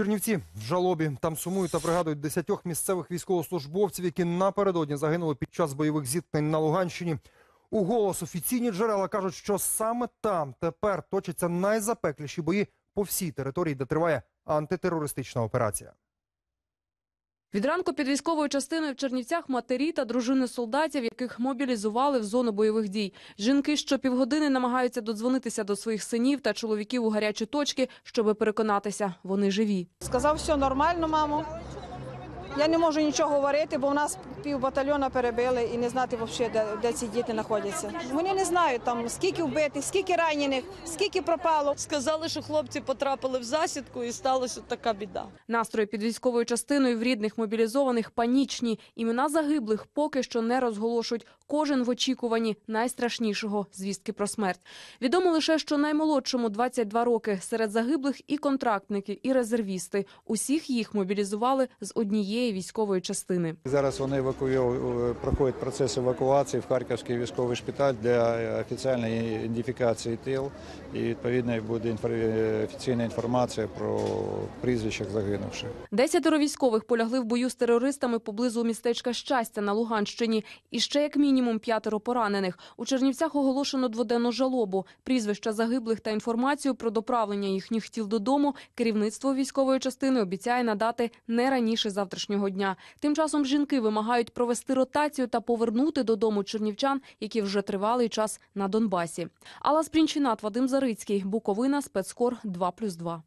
Чернівці в жалобі там сумують та пригадують десятьох місцевих військовослужбовців, які напередодні загинули під час бойових зіткнень на Луганщині. У голос офіційні джерела кажуть, що саме там тепер точаться найзапекліші бої по всій території, де триває антитерористична операція. Від ранку під військовою частиною в Чернівцях матері та дружини солдатів, яких мобілізували в зону бойових дій. Жінки щопівгодини намагаються додзвонитися до своїх синів та чоловіків у гарячі точки, щоби переконатися, вони живі. Сказав, все нормально, мамо. Я не можу нічого говорити, бо в нас пів батальйона перебили і не знати взагалі, де, де ці діти знаходяться. Вони не знають там скільки вбитих, скільки ранених, скільки пропало. Сказали, що хлопці потрапили в засідку і сталася така біда. Настрої під військовою частиною в рідних мобілізованих панічні. Імена загиблих поки що не розголошують. Кожен в очікуванні найстрашнішого звістки про смерть. Відомо лише, що наймолодшому 22 роки. Серед загиблих і контрактники, і резервісти. Усіх їх мобілізували з однієї військової частини. Зараз вони евакуйов- проходять процес евакуації в Харківський військовий шпиталь для офіційної ідентифікації тіл. І відповідно буде інфор- офіційна інформація про прізвищах загинувших. Десятеро військових полягли в бою з терористами поблизу містечка Щастя на Луганщині. І ще як мінімум п'ятеро поранених. У Чернівцях оголошено дводенну жалобу. Прізвища загиблих та інформацію про доправлення їхніх тіл додому керівництво військової частини обіцяє надати не раніше завтрашнього дня. Тим часом жінки вимагають провести ротацію та повернути додому чернівчан, які вже тривалий час на Донбасі. Алла Спрінчинат, Вадим Зарицький, Буковина, спецкор 2+,2.